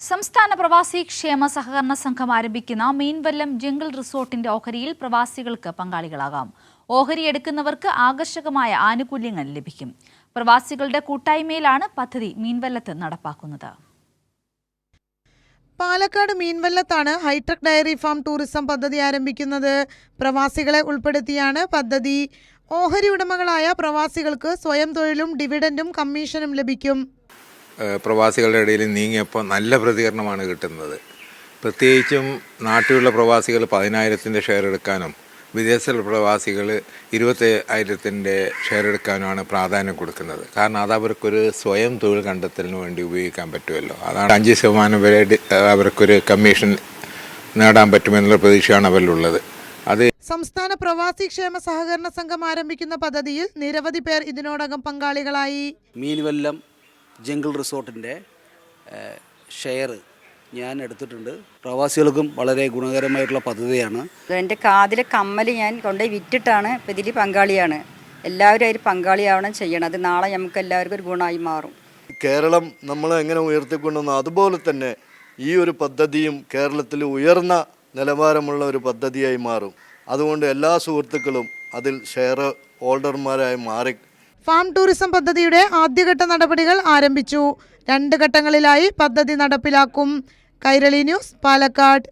സംസ്ഥാന പ്രവാസി ക്ഷേമ സഹകരണ സംഘം ആരംഭിക്കുന്ന മീൻവല്ലം ജംഗിൾ റിസോർട്ടിന്റെ ഓഹരിയിൽ പ്രവാസികൾക്ക് പങ്കാളികളാകാം. ഓഹരി എടുക്കുന്നവർക്ക് ആകർഷകമായ ആനുകൂല്യങ്ങൾ ലഭിക്കും. പ്രവാസികളുടെ കൂട്ടായ്മയിലാണ് പദ്ധതി മീൻവല്ലത്ത് നടപ്പാക്കുന്നത്. Palakkad മീൻവല്ലത്താണ് high tech dairy farm tourism പദ്ധതി ആരംഭിക്കുന്നത്. പ്രവാസികളെ ഉൾപ്പെടുത്തിയാണ് പദ്ധതി. ഓഹരി ഉടമകളായ പ്രവാസികൾക്ക് സ്വയം തൊഴിലും ഡിവിഡൻഡും കമ്മീഷനും ലഭിക്കും. പ്രവാസികളുടെ ഇടയിൽ നീങ്ങിയപ്പോൾ നല്ല പ്രതികരണമാണ് കിട്ടുന്നത്. പ്രത്യേകിച്ചും നാട്ടിലുള്ള പ്രവാസികൾ പതിനായിരത്തിന്റെ ഷെയർ എടുക്കാനും വിദേശ പ്രവാസികൾ ഇരുപത്തി ആയിരത്തിന്റെ ഷെയർ എടുക്കാനുമാണ് പ്രാധാന്യം കൊടുക്കുന്നത്. കാരണം അത് അവർക്കൊരു സ്വയം തൊഴിൽ കണ്ടെത്തലിന് വേണ്ടി ഉപയോഗിക്കാൻ പറ്റുമല്ലോ. അതാണ് അഞ്ച് ശതമാനം വരെ അവർക്കൊരു കമ്മീഷൻ നേടാൻ പറ്റുമെന്നുള്ള പ്രതീക്ഷയാണ് അവരിലുള്ളത്. അത് സംസ്ഥാന പ്രവാസി ക്ഷേമ സഹകരണ സംഘം ആരംഭിക്കുന്ന പദ്ധതിയിൽ നിരവധി പേർ ഇതിനോടകം പങ്കാളികളായി. മീൻവല്ലം ജംഗിൾ റിസോർട്ടിന്റെ ഷെയർ ഞാൻ എടുത്തിട്ടുണ്ട്. പ്രവാസികൾക്കും വളരെ ഗുണകരമായിട്ടുള്ള പദ്ധതിയാണ്. എന്റെ കാതിലെ കമ്മൽ ഞാൻ കൊണ്ടുപോയി വിറ്റിട്ടാണ് ഇപ്പം ഇതിൽ പങ്കാളിയാണ്. എല്ലാവരും അതിൽ പങ്കാളിയാവണം ചെയ്യണം. അത് നാളെ നമുക്ക് എല്ലാവർക്കും ഒരു ഗുണമായി മാറും. കേരളം നമ്മൾ എങ്ങനെ ഉയർത്തിക്കൊണ്ടുവന്നു? അതുപോലെ തന്നെ ഈ ഒരു പദ്ധതിയും കേരളത്തിൽ ഉയർന്ന നിലവാരമുള്ള ഒരു പദ്ധതിയായി മാറും. അതുകൊണ്ട് എല്ലാ സുഹൃത്തുക്കളും അതിൽ ഷെയർ ഹോൾഡർമാരായി മാറി ഫാം ടൂറിസം പദ്ധതിയുടെ ആദ്യഘട്ട നടപടികൾ ആരംഭിച്ചു. രണ്ട് ഘട്ടങ്ങളിലായി പദ്ധതി നടപ്പിലാക്കും. കൈരളി ന്യൂസ് പാലക്കാട്.